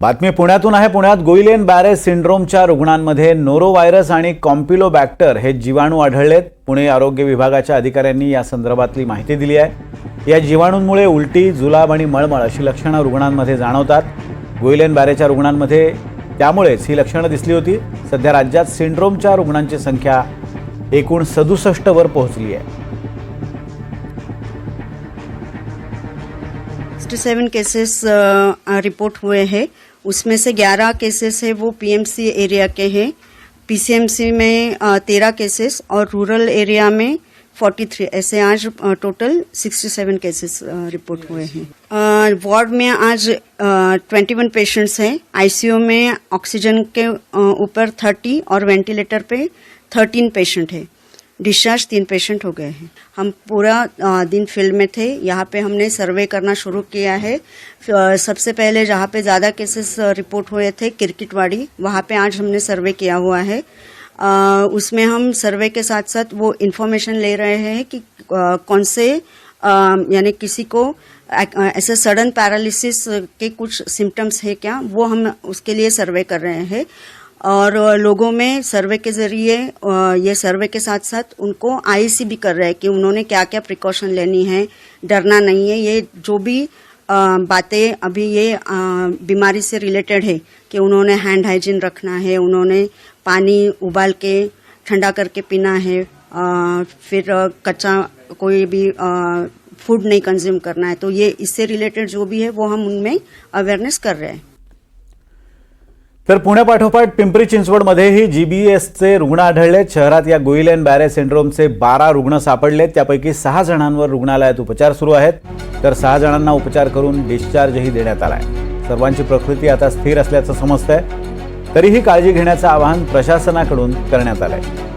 बातमी पुण्यातून आहे. पुण्यात गोइलेन बॅरेज सिंड्रोमच्या रुग्णांमध्ये नोरोव्हायरस आणि कॉम्पिलोबॅक्टर हे जीवाणू आढळलेत. पुणे आरोग्य विभागाच्या अधिकाऱ्यांनी या संदर्भातली माहिती दिली आहे. या जीवाणूंमुळे उलटी जुलाब आणि मळमळ अशी लक्षणं रुग्णांमध्ये जाणवतात. गोइलेन बॅरेच्या रुग्णांमध्ये त्यामुळेच ही लक्षणं दिसली होती. सध्या राज्यात सिंड्रोमच्या रुग्णांची संख्या एकूण सदुसष्टवर पोहोचली आहे. 67 केसेस रिपोर्ट हुए हैं। उसमें से 11 केसेस है, वो पीएमसी एरिया के हैं। पीसीएमसी में तेरह केसेस और रूरल एरिया में 43 ऐसे आज टोटल 67 केसेस रिपोर्ट हुए हैं। वार्ड में आज ट्वेंटी वन पेशेंट्स हैं। आईसीयू में ऑक्सीजन के ऊपर 30 और वेंटिलेटर पे 13 पेशेंट है। डिस्चार्ज तीन पेशेंट हो गए हैं। हम पूरा दिन फ़ील्ड में थे। यहाँ पे हमने सर्वे करना शुरू किया है। सबसे पहले जहाँ पे ज़्यादा केसेस रिपोर्ट हुए थे किरकिटवाड़ी वहाँ पे आज हमने सर्वे किया हुआ है। उसमें हम सर्वे के साथ साथ वो इन्फॉर्मेशन ले रहे हैं कि कौन से यानी किसी को ऐसे सडन पैरालिसिस के कुछ सिम्टम्स है क्या? वो हम उसके लिए सर्वे कर रहे हैं। और लोगों में सर्वे के ज़रिए ये सर्वे के साथ साथ उनको आईसी भी कर रहे हैं कि उन्होंने क्या क्या प्रिकॉशन लेनी है, डरना नहीं है। ये जो भी बातें अभी ये बीमारी से रिलेटेड है कि उन्होंने हैंड हाइजीन रखना है, उन्होंने पानी उबाल के, ठंडा करके पीना है फिर कच्चा कोई भी फ़ूड नहीं कंज्यूम करना है तो ये इससे रिलेटेड जो भी है, वो हम उनमें अवेयरनेस कर रहे हैं। तर पुण्यापाठोपाठ पिंपरी चिंचवडमध्येही जीबीएसचे रुग्ण आढळलेत शहरात या गुईलेन बॅरे सिंड्रोमचे बारा रुग्ण सापडलेत. त्यापैकी सहा जणांवर रुग्णालयात उपचार सुरू आहेत. तर सहा जणांना उपचार करून डिस्चार्जही देण्यात आला आहे सर्वांची प्रकृती आता स्थिर असल्याचं समजतंय. तरीही काळजी घेण्याचं आवाहन प्रशासनाकडून करण्यात आलं आहे